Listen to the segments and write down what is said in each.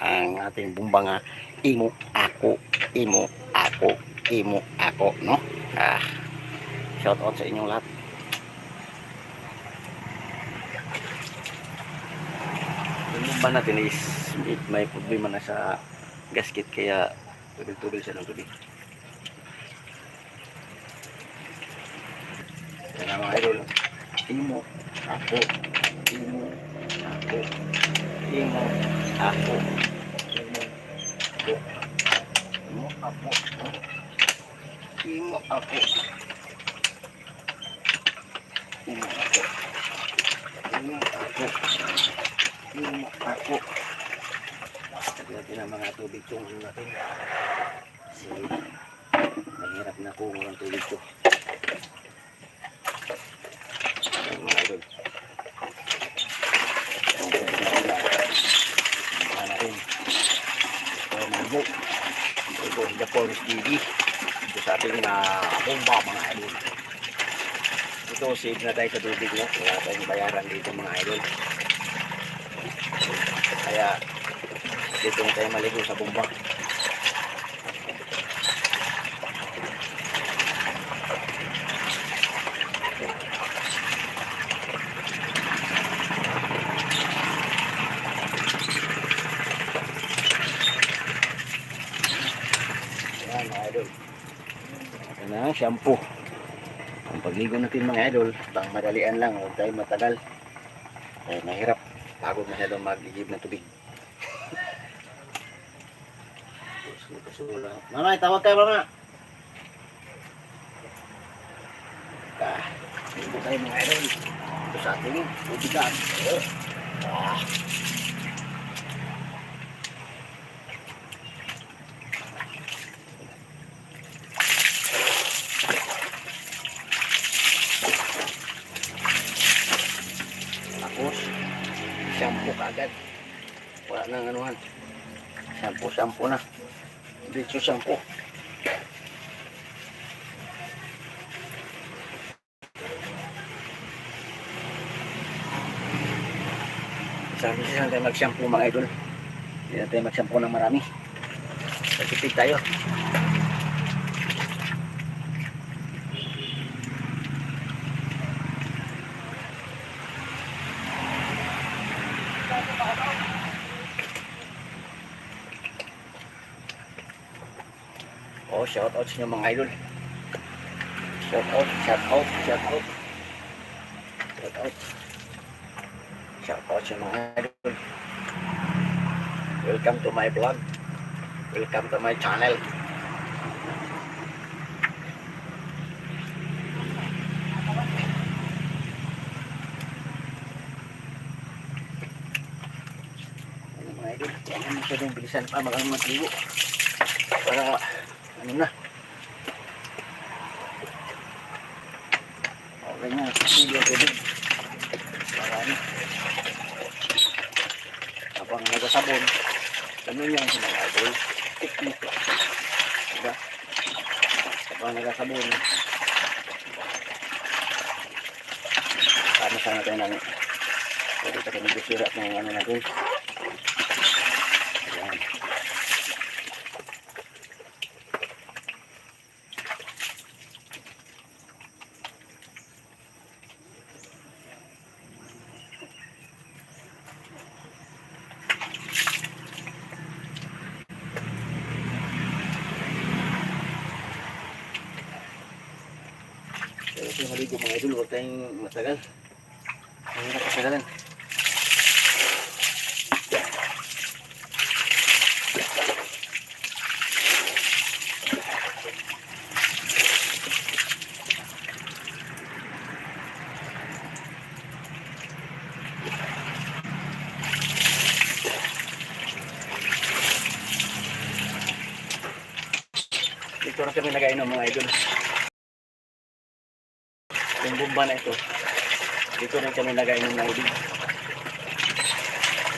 ang ating bumba nga imo ako imo ako imo ako no? Ah shout out sa inyong lahat. Yung natin is may- problema na sa gasket kaya tubig-tubig siya ng tubig kaya mga idol imo ako imo ako imo ako Imo apo. Imo apo. Imo apo. Imo apo. Imo apo. Lagi natin ang mga tubig tungan natin. So, mahirap na kumulang tubig to. Mago ito the forest TV ito sa ating na bomba mga idol. Ito save na tayo sa tubig no? Wala tayong bayaran dito mga idol. Kaya dito na tayo maligo sa bomba Ayan mga idol. Ito na ang shampoo. Ang pagligo natin mga idol, pang madalian lang, huwag tayo matagal. Kaya mahirap. Pagod masyadong mag-igib ng tubig. Mama, tawag kayo mama. Ah, ligo tayo mga idol. Ito sa ating tubigan. Ah. Tapos, shampoo kagad. Wala nang anuhan. Shampoo na. Dito shampoo. Sabi siya tayo mag-shampoo mga idol. Hindi tayo mag-shampoo ng marami. Pagkipig tayo. Shout out sa inyo mga idol. Shout out, shout out, shout out. Shout out. Shout out sa mga idol. Welcome to my vlog. Welcome to my channel. Mga idol, yan ang masyadong bilisan pa magang matigo. Para ano na. Okay na, hindi ako din. Para ano. Habang nagasabon, ganun yan sa mga idol. Technique lang. Diba? Habang nagasabon, paano sana tayo ng pwede tayo nagsusurat ng ano natin. Ayan. Yung maligo mga idol, huwag tayong matagal. Ang hirap kasagalan. Dito na kami nagainom mga idol. Yung bomba na ito. Dito rin kami nagainom ng ubig.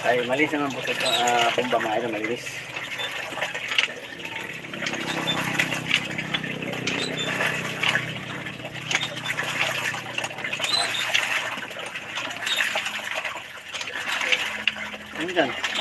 Ay, malis naman po ito. Uh, bomba mga idol, malinis. Ano?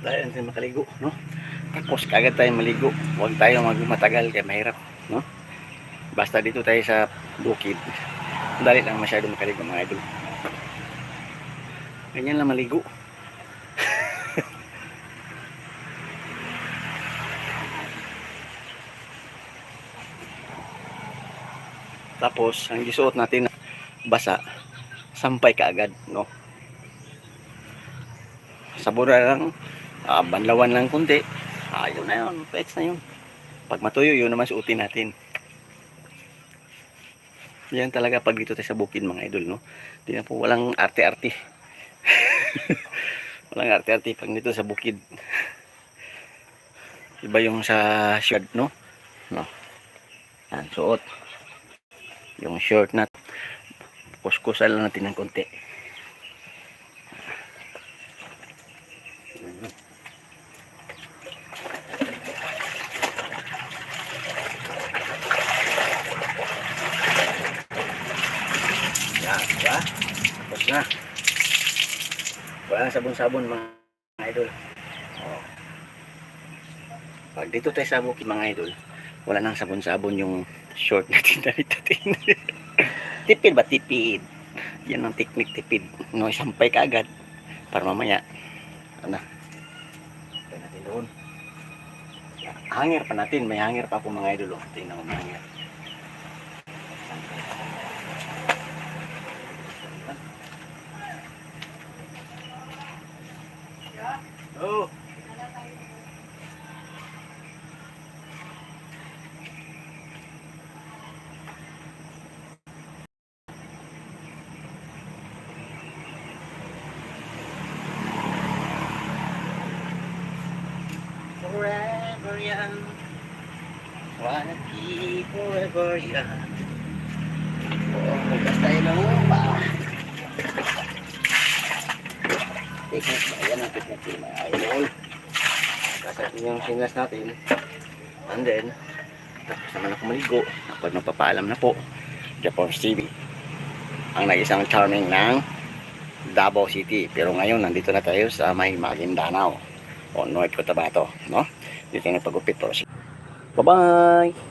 Dahil natin makaligo, no? Tapos kagad tayo maligo. Huwag tayo magmatagal kaya mahirap, no? Basta dito tayo sa bukid. Dali lang masyado makaligo mga idol. Ganyan lang maligo. Tapos, ang gisuot natin na basa, sampay ka agad, no? Sabura lang, ah, banlawan lang kunti. Ah, yun na yun, pets na yun. Pag matuyo, yun naman suotin natin. Yan talaga pag dito tayo sa bukid mga idol, no? Hindi na po walang arte-arte. walang arte-arte pag dito sa bukid. Iba yung sa shirt, no? No. Yan, suot. Yung short na kuskusan lang natin ng konti. Yan, diba? Tapos na. Wala na sabon-sabon mga idol. Oh. Pag dito tayo sa bukid mga idol, wala nang sabon-sabon yung short natin na natin. tipid ba? Tipid. Yan ang technique tipid. No, isampay ka agad. Para mamaya, ano, tayo natin doon. Hanger pa natin. May hanger pa po mga idol. Oh. Tingnan mo mga hanger. Oh. Forever young. Wanna be forever young. Oh, bukas tayo ng Picnic ba? Yan ang picnic team. Ayun. Kasatin yung singlas natin. And then, tapos naman ako maligo. Ako magpapaalam na po. Japon's TV. Ang nag-isang charming ng Davao City. Pero ngayon, nandito na tayo sa may Maguindanao o North Cotabato, no? Dito na pagupit po. Bye-bye!